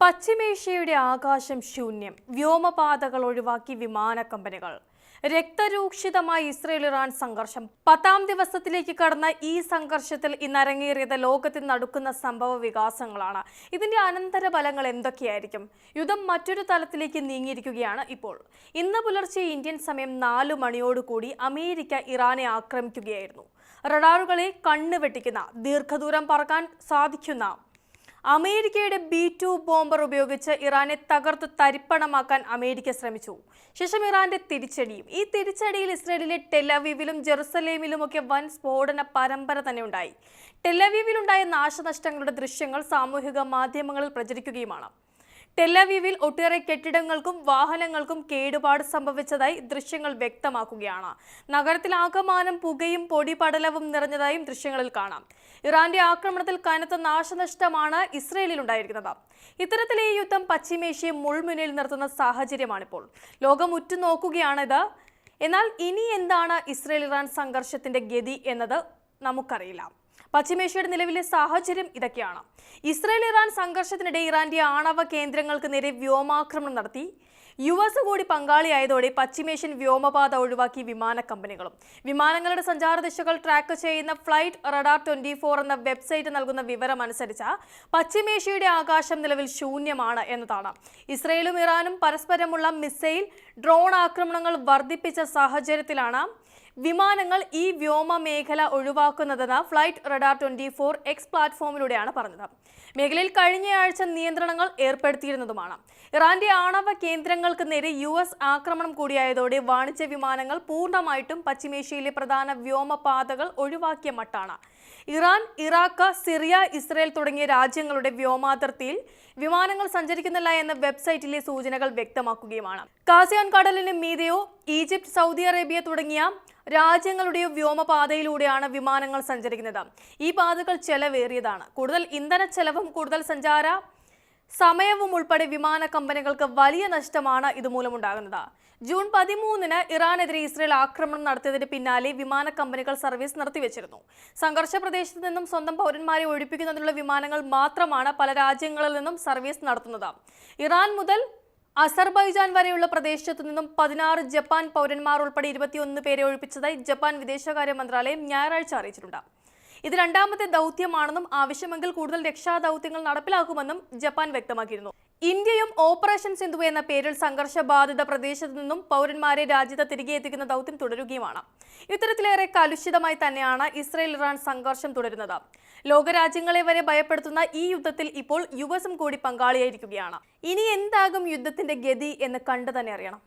പശ്ചിമേഷ്യയുടെ ആകാശം ശൂന്യം. വ്യോമപാതകൾ ഒഴിവാക്കി വിമാന കമ്പനികൾ. രക്തരൂക്ഷിതമായ ഇസ്രയേൽ ഇറാൻ സംഘർഷം. പത്താം ദിവസത്തിലേക്ക് കടന്ന ഈ സംഘർഷത്തിൽ ഇന്ന് അരങ്ങേറിയത് ലോകത്തിൽ നടക്കുന്ന സംഭവ വികാസങ്ങളാണ്. ഇതിന്റെ അനന്തരഫലങ്ങൾ എന്തൊക്കെയായിരിക്കും? യുദ്ധം മറ്റൊരു തലത്തിലേക്ക് നീങ്ങിയിരിക്കുകയാണ് ഇപ്പോൾ. ഇന്ന് പുലർച്ചെ ഇന്ത്യൻ സമയം നാലു മണിയോടുകൂടി അമേരിക്ക ഇറാനെ ആക്രമിക്കുകയായിരുന്നു. റഡാറുകളെ കണ്ണുവെട്ടിക്കുന്ന ദീർഘദൂരം പറക്കാൻ സാധിക്കുന്ന അമേരിക്കയുടെ ബി ടു ബോംബർ ഉപയോഗിച്ച് ഇറാനെ തകർത്ത് തരിപ്പണമാക്കാൻ അമേരിക്ക ശ്രമിച്ചു. ശേഷം ഇറാന്റെ തിരിച്ചടിയും. ഈ തിരിച്ചടിയിൽ ഇസ്രയേലിലെ ടെലവീവിലും ജെറുസലേമിലുമൊക്കെ വൻ സ്ഫോടന പരമ്പര തന്നെ ഉണ്ടായി ടെലവീവിലുണ്ടായ നാശനഷ്ടങ്ങളുടെ ദൃശ്യങ്ങൾ സാമൂഹിക മാധ്യമങ്ങളിൽ പ്രചരിക്കുകയുമാണ്. ടെലവീവിൽ ഒട്ടേറെ കെട്ടിടങ്ങൾക്കും വാഹനങ്ങൾക്കും കേടുപാട് സംഭവിച്ചതായി ദൃശ്യങ്ങൾ വ്യക്തമാക്കുകയാണ്. നഗരത്തിൽ ആകമാനം പുകയും പൊടിപടലവും നിറഞ്ഞതായും ദൃശ്യങ്ങളിൽ കാണാം. ഇറാന്റെ ആക്രമണത്തിൽ കനത്ത നാശനഷ്ടമാണ് ഇസ്രയേലിൽ ഉണ്ടായിരിക്കുന്നത് ഇത്തരത്തിലെ ഈ യുദ്ധം പശ്ചിമേഷ്യയെ മുൾമുനയിൽ നിർത്തുന്ന സാഹചര്യമാണിപ്പോൾ. ലോകം ഉറ്റുനോക്കുകയാണിത് എന്നാൽ ഇനി എന്താണ് ഇസ്രയേൽ ഇറാൻ സംഘർഷത്തിന്റെ ഗതി എന്നത് നമുക്കറിയില്ല. പശ്ചിമേഷ്യയുടെ നിലവിലെ സാഹചര്യം ഇതൊക്കെയാണ്. ഇസ്രായേൽ ഇറാൻ സംഘർഷത്തിനിടെ ഇറാന്റെ ആണവ കേന്ദ്രങ്ങൾക്ക് നേരെ വ്യോമാക്രമണം നടത്തി. യു എസ് കൂടി പങ്കാളിയായതോടെ പശ്ചിമേഷ്യൻ വ്യോമപാത ഒഴിവാക്കി വിമാന കമ്പനികളും. വിമാനങ്ങളുടെ സഞ്ചാര ദിശകൾ ട്രാക്ക് ചെയ്യുന്ന ഫ്ലൈറ്റ് റഡാർ ട്വന്റി ഫോർ എന്ന വെബ്സൈറ്റ് നൽകുന്ന വിവരം അനുസരിച്ച് പശ്ചിമേഷ്യയുടെ ആകാശം നിലവിൽ ശൂന്യമാണ് എന്നതാണ്. ഇസ്രയേലും ഇറാനും പരസ്പരമുള്ള മിസൈൽ ഡ്രോൺ ആക്രമണങ്ങൾ വർദ്ധിപ്പിച്ച സാഹചര്യത്തിലാണ് വിമാനങ്ങൾ ഈ വ്യോമ മേഖല ഒഴിവാക്കുന്നതെന്ന് flight radar twenty four X പ്ലാറ്റ്ഫോമിലൂടെയാണ് പറഞ്ഞത്. മേഖലയിൽ കഴിഞ്ഞയാഴ്ച നിയന്ത്രണങ്ങൾ ഏർപ്പെടുത്തിയിരുന്നതുമാണ്. ഇറാന്റെ ആണവ കേന്ദ്രങ്ങൾക്ക് നേരെ യു എസ് ആക്രമണം കൂടിയായതോടെ വാണിജ്യ വിമാനങ്ങൾ പൂർണമായിട്ടും പശ്ചിമേഷ്യയിലെ പ്രധാന വ്യോമപാതകൾ ഒഴിവാക്കിയ മട്ടാണ്. ഇറാൻ ഇറാഖ് സിറിയ ഇസ്രയേൽ തുടങ്ങിയ രാജ്യങ്ങളുടെ വ്യോമാതിർത്തിയിൽ വിമാനങ്ങൾ സഞ്ചരിക്കുന്നില്ല എന്ന വെബ്സൈറ്റിലെ സൂചനകൾ വ്യക്തമാക്കുകയുമാണ്. കാസിയാൻ കടലിന് മീതെയോ ഈജിപ്ത് സൗദി അറേബ്യ തുടങ്ങിയ രാജ്യങ്ങളുടെയോ വ്യോമപാതയിലൂടെയാണ് വിമാനങ്ങൾ സഞ്ചരിക്കുന്നത്. ഈ പാതകൾ ചെലവേറിയതാണ്. കൂടുതൽ ഇന്ധന ചെലവും കൂടുതൽ സഞ്ചാര സമയവും ഉൾപ്പെടെ വിമാന കമ്പനികൾക്ക് വലിയ നഷ്ടമാണ് ഇതുമൂലമുണ്ടാകുന്നത്. ജൂൺ പതിമൂന്നിന് ഇറാനെതിരെ ഇസ്രയേൽ ആക്രമണം നടത്തിയതിന് പിന്നാലെ വിമാന കമ്പനികൾ സർവീസ് നിർത്തിവെച്ചിരുന്നു. സംഘർഷ പ്രദേശത്ത് നിന്നും സ്വന്തം പൗരന്മാരെ ഒഴിപ്പിക്കുന്നതിനുള്ള വിമാനങ്ങൾ മാത്രമാണ് പല രാജ്യങ്ങളിൽ നിന്നും സർവീസ് നടത്തുന്നത്. ഇറാൻ മുതൽ അസർബൈജാൻ വരെയുള്ള പ്രദേശത്തു നിന്നും പതിനാറ് ജപ്പാൻ പൗരന്മാർ ഉൾപ്പെടെ ഇരുപത്തിയൊന്ന് പേരെ ഒഴിപ്പിച്ചതായി ജപ്പാൻ വിദേശകാര്യ മന്ത്രാലയം ഞായറാഴ്ച അറിയിച്ചിട്ടുണ്ട്. ഇത് രണ്ടാമത്തെ ദൗത്യമാണെന്നും ആവശ്യമെങ്കിൽ കൂടുതൽ രക്ഷാ ദൗത്യങ്ങൾ നടപ്പിലാക്കുമെന്നും ജപ്പാൻ വ്യക്തമാക്കിയിരുന്നു. ഇന്ത്യയും ഓപ്പറേഷൻ സിന്ധു എന്ന പേരിൽ സംഘർഷബാധിത പ്രദേശത്തു നിന്നും പൗരന്മാരെ രാജ്യത്ത് തിരികെ എത്തിക്കുന്ന ദൗത്യം തുടരുകയുമാണ്. ഇത്തരത്തിലേറെ കലുഷിതമായി തന്നെയാണ് ഇസ്രയേൽ ഇറാൻ സംഘർഷം തുടരുന്നത്. ലോകരാജ്യങ്ങളെ വരെ ഭയപ്പെടുത്തുന്ന ഈ യുദ്ധത്തിൽ ഇപ്പോൾ യു എസും കൂടി പങ്കാളിയായിരിക്കുകയാണ്. ഇനി എന്താകും യുദ്ധത്തിന്റെ ഗതി എന്ന് കണ്ടു തന്നെ അറിയണം.